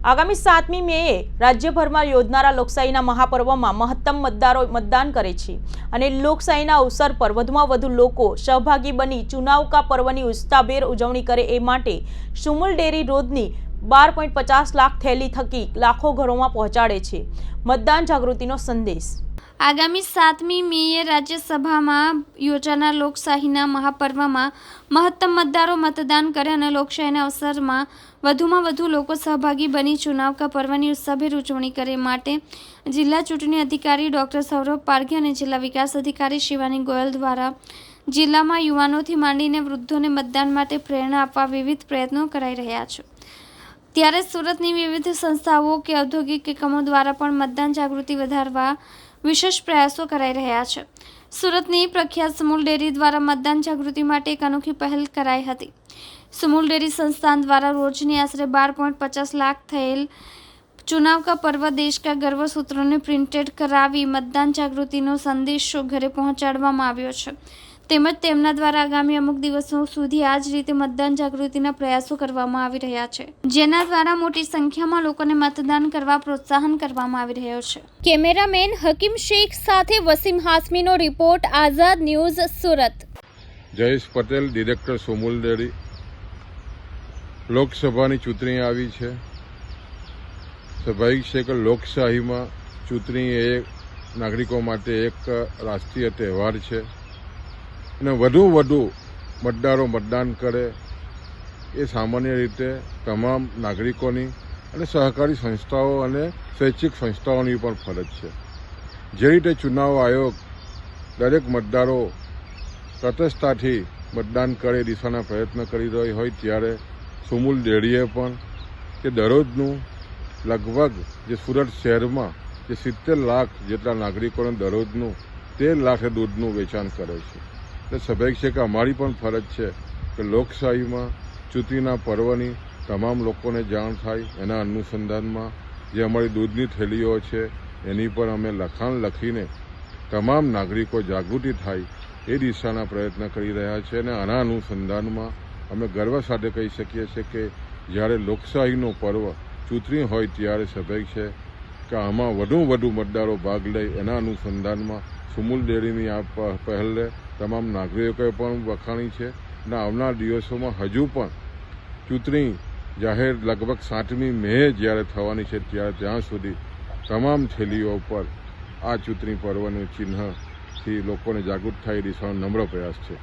આગામી સાતમી મેએ રાજ્યભરમાં યોજનારા લોકશાહીના મહાપર્વમાં મહત્તમ મતદારો મતદાન કરે છે અને લોકશાહીના અવસર પર વધુમાં વધુ લોકો સહભાગી બની ચુનાવકા પર્વની ઉત્સાહભેર ઉજવણી કરે એ માટે સુમુલ ડેરી રોજની બાર પોઈન્ટ પચાસ લાખ થેલી થકી લાખો ઘરોમાં પહોંચાડે છે. મતદાન જાગૃતિનો સંદેશ. આગામી સાતમી મેએ રાજ્યસભામાં યોજાનાર લોકશાહીના મહાપર્વમાં મહત્તમ મતદારો મતદાન કરે અને લોકશાહીના અવસરમાં વધુમાં વધુ લોકો સહભાગી બની ચુનાવકા પર્વની સભેર ઉજવણી કરે માટે જિલ્લા ચૂંટણી અધિકારી ડૉક્ટર સૌરભ પારઘી અને જિલ્લા વિકાસ અધિકારી શિવાની ગોયલ દ્વારા જિલ્લામાં યુવાનોથી માંડીને વૃદ્ધોને મતદાન માટે પ્રેરણા આપવા વિવિધ પ્રયત્નો કરાઈ રહ્યા છે. ત્યારે સુરતની વિવિધ સંસ્થાઓ કે ઔદ્યોગિક એકમો દ્વારા પણ મતદાન જાગૃતિ વધારવા વિશેષ પ્રયાસો કરાઈ રહ્યા છે. સુરતની પ્રખ્યાત સુમૂલ ડેરી દ્વારા મતદાન જાગૃતિ માટે એક અનોખી પહેલ કરાઈ હતી. સુમૂલ ડેરી સંસ્થાન દ્વારા રોજની આશરે બાર પોઈન્ટ પચાસ લાખ થયેલ ચુનાવ કા પર્વ દેશ કા ગર્વ સૂત્રોને પ્રિન્ટેડ કરાવી મતદાન જાગૃતિનો સંદેશો ઘરે પહોંચાડવામાં આવ્યો છે. તેમજ તેમના દ્વારા આગામી અમુક દિવસો સુધી આ જ રીતે મતદાન જાગૃતિના પ્રયાસો કરવામાં આવી રહ્યા છે. જેના દ્વારા મોટી સંખ્યામાં લોકોને મતદાન કરવા પ્રોત્સાહન કરવામાં આવી રહ્યો છે. કેમેરામેન હકીમ શેખ સાથે Wasim હાસમીનો report Azad news Surat. Jayesh Patel director Sumul dairy લોકસભાની ચૂંટણી આવી છે. સ્વાભાવિક છે કે લોકશાહીમાં ચૂંટણી એ નાગરિકો માટે એક રાષ્ટ્રીય તહેવાર છે. અને વધુ વધુ મતદારો મતદાન કરે એ સામાન્ય રીતે તમામ નાગરિકોની અને સહકારી સંસ્થાઓ અને સ્વૈચ્છિક સંસ્થાઓની પણ ફરજ છે. જે રીતે ચુનાવ આયોગ દરેક મતદારો તટસ્થતાથી મતદાન કરે દિશાના પ્રયત્ન કરી રહી હોય ત્યારે સુમુલ ડેરીએ પણ કે દરરોજનું લગભગ જે સુરત શહેરમાં જે સિત્તેર લાખ જેટલા નાગરિકોને દરરોજનું તેર લાખ દૂધનું વેચાણ કરે છે. એટલે સ્વાભાવિક છે કે અમારી પણ ફરજ છે કે લોકશાહીમાં, ચૂંટણીના પર્વની તમામ લોકોને જાણ થાય એના અનુસંધાનમાં જે અમારી દૂધની થેલીઓ છે, એની પર અમે લખાણ લખીને તમામ નાગરિકો જાગૃતિ થાય એ દિશાના પ્રયત્ન કરી રહ્યા છે અને આના અનુસંધાનમાં અમે ગર્વ સાથે કહી શકીએ છીએ કે જ્યારે લોકશાહીનો પર્વ ચૂંટણી હોય ત્યારે સ્વાભાવિક છે કે આમાં વધુ વધુ મતદારો ભાગ લે એના અનુસંધાનમાં સુમુલ ડેરીની આ પહેલને તમામ નાગરિકોએ પણ વખાણી છે અને આવનાર દિવસોમાં હજુ પણ ચૂંટણી જાહેર લગભગ સાતમી મે જ્યારે થવાની છે ત્યારે ત્યાં સુધી તમામ થેલીઓ પર આ ચૂંટણી પર્વનું ચિહ્નથી લોકોને જાગૃત થાય એ દિશાનો નમ્ર પ્રયાસ છે.